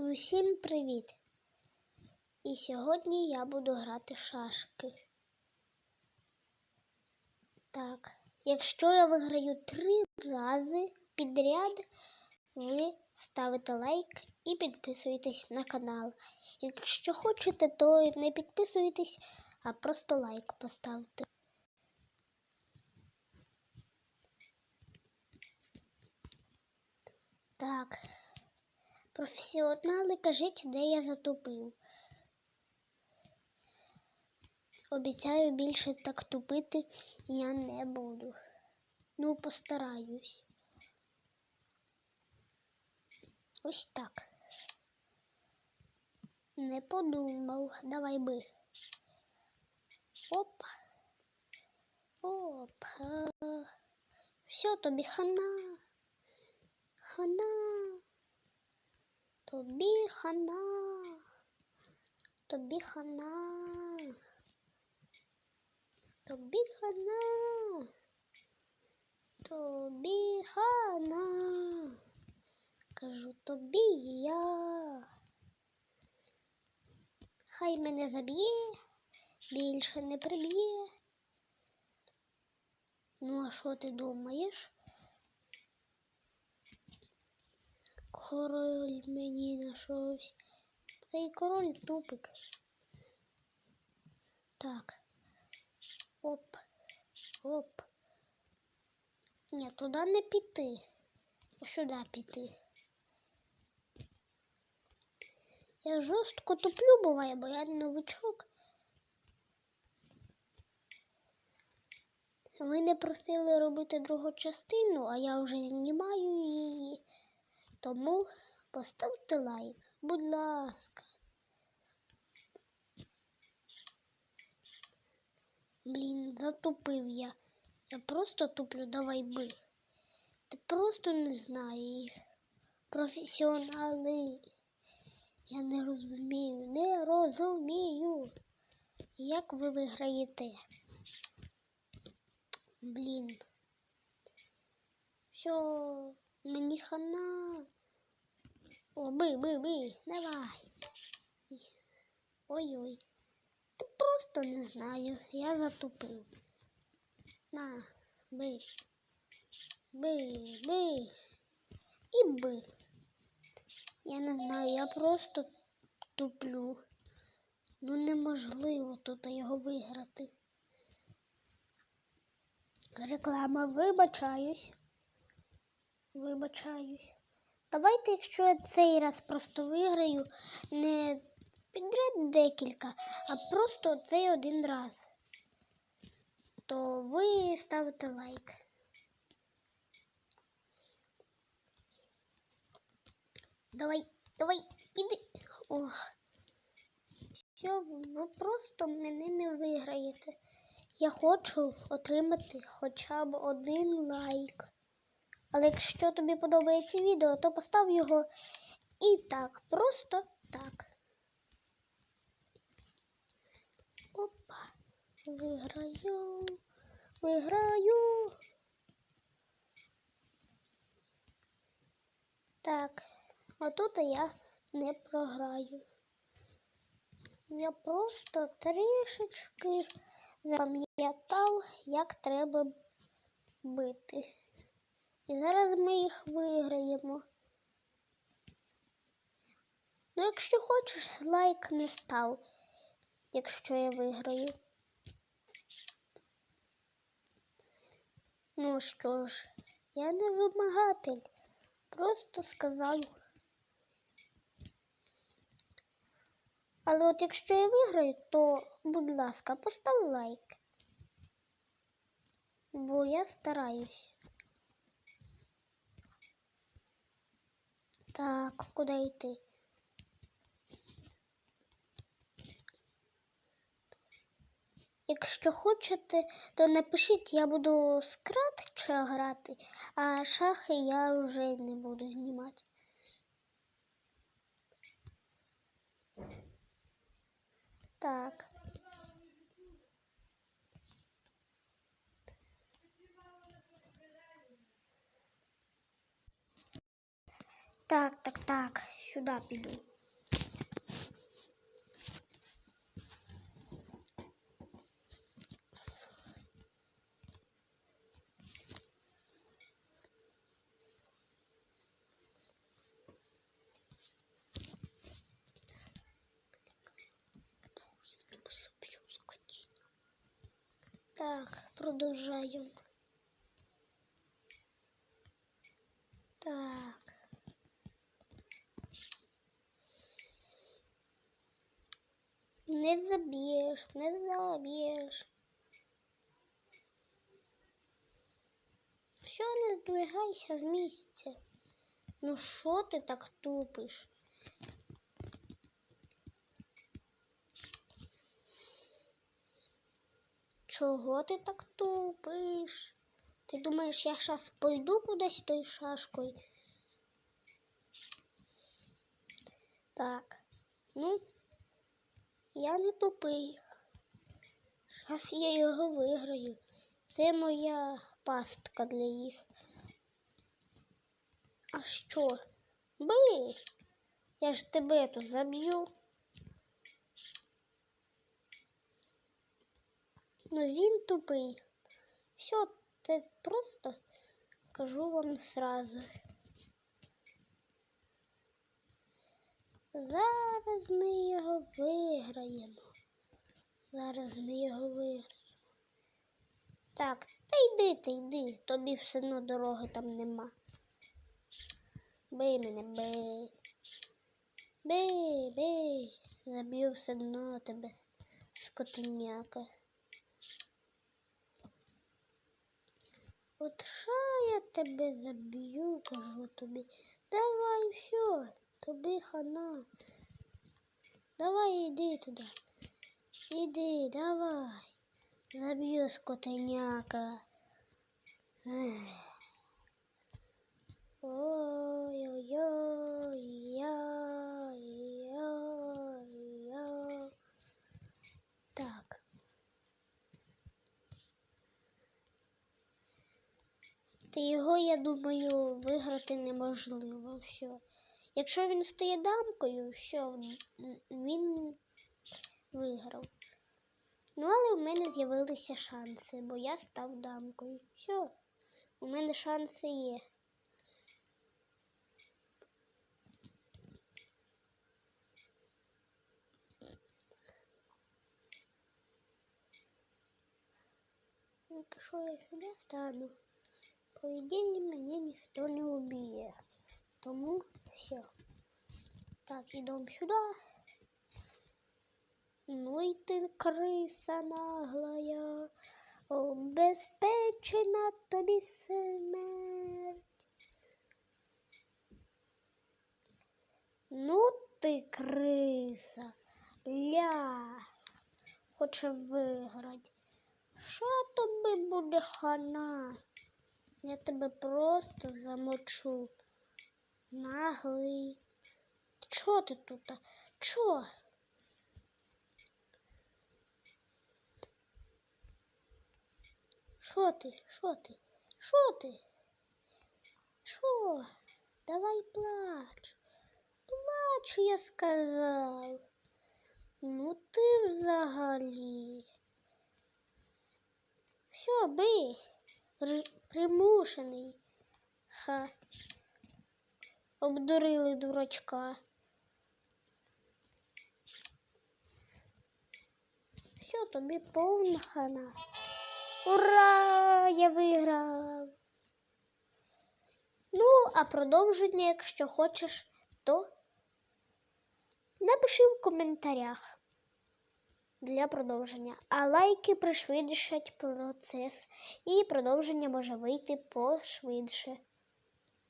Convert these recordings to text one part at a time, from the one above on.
Усім привіт! І сьогодні я буду грати шашки. Так, якщо я виграю три рази підряд, ви ставите лайк і підписуєтесь на канал. Якщо хочете, то не підписуйтесь, а просто лайк поставте. Так. Професіонали, кажіть, де я затупив. Обіцяю більше так тупити я не буду. Ну, постараюсь. Ось так. Не подумав. Давай би. Оп. Оп. Все, тобі хана. Хана. Тобі хана. Тобі хана. Тобі хана. Тобі хана. Кажу тобі я. Хай мене заб'є, більше не приб'є. Ну, а що ти думаєш? Король мені нашовся. Цей король тупик. Так. Оп. Оп. Ні, туди не піти. Сюди піти. Я жорстко туплю буває, бо я новичок. Ви не просили робити другу частину, а я вже знімаю її. Тому поставте лайк, будь ласка. Блін, затупив я. Я просто туплю, давай би. Ти просто не знаєш. Професіонали. Я не розумію, не розумію. Як ви виграєте? Блін. Все, мені хана. О, би, би, би, давай. Ой-ой. Та просто не знаю. Я затупив. На, би. Би, би. І би. Я не знаю, я просто туплю. Ну неможливо тут його виграти. Реклама, вибачаюсь. Вибачаюсь. Давайте, якщо я цей раз просто виграю, не підряд декілька, а просто цей один раз, то ви ставите лайк. Давай, давай, іди. Ох. Все, ви просто мене не виграєте. Я хочу отримати хоча б один лайк. Але якщо тобі подобається відео, то постав його і так, просто так. Опа, виграю, виграю. Так, отут я не програю. Я просто трішечки запам'ятав, як треба бити. І зараз ми їх виграємо. Ну, якщо хочеш, лайк не став, якщо я виграю. Ну що ж, я не вимагатель, просто сказав. Але от якщо я виграю, то, будь ласка, постав лайк. Бо я стараюсь. Так, куди йти? Якщо хочете, то напишіть, я буду скратче грати, а шахи я вже не буду знімати. Так. Так, так, так, сюди піду. Так, продовжаємо. Так. Не заб'єш, не заб'єш. Все, не здвигайся з місця. Ну що ти так тупиш? Чого ти так тупиш? Ти думаєш, я зараз пойду кудись тою шашкою? Так, ну, я не тупий. Зараз я його виграю. Це моя пастка для їх. А що? Бий! Я ж тебе тут заб'ю. Ну він тупий. Все, це просто кажу вам сразу. Зараз ми його виграємо. Зараз ми його виграємо. Так, та йди, та йди, тобі все одно дороги там нема. Бий мене, бий. Бий, бий. Заб'ю все одно тебе, скотиняка. От що я тебе заб'ю, кажу тобі. Давай все, тобі хана. Давай іди туди. Іди, давай. Заб'ю скотиняка. Ех. Ой-ой-ой-ой-ой-ой. Так. Та його, я думаю, виграти неможливо. Все. Якщо він стає дамкою, все, він виграв. Ну, але в мене з'явилися шанси, бо я став дамкою. Все, у мене шанси є. Якщо я сюди стану, по ідеї мене ніхто не уб'є. Тому все. Так, йдемо сюди. Ну і ти криса наглая, обезпечена тобі смерть. Ну ти криса, ля, хоче виграти. Що тобі буде хана? Я тебе просто замочу. Наглий. Чо ти тут? Чо? Що ти? Що ти? Що ти? Що? Давай плач. Плачу, я сказав. Ну ти взагалі. Все, бий. Р... Примушений. Ха. Обдурили дурачка. Все, тобі повна хана. Ура! Я виграв. Ну, а продовження, якщо хочеш, то напиши в коментарях для продовження. А лайки пришвидшать процес, і продовження може вийти пошвидше.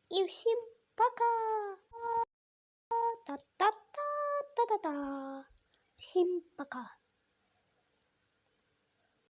І всім пока! Та-та-та-та-та-та! Всім пока!